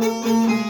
Música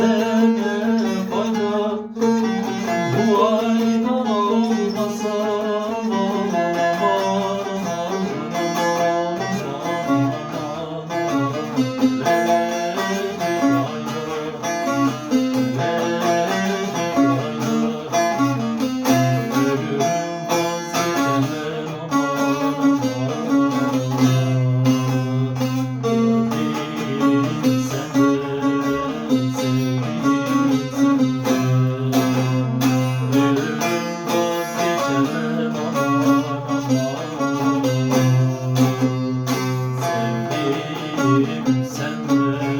Amen. Sen de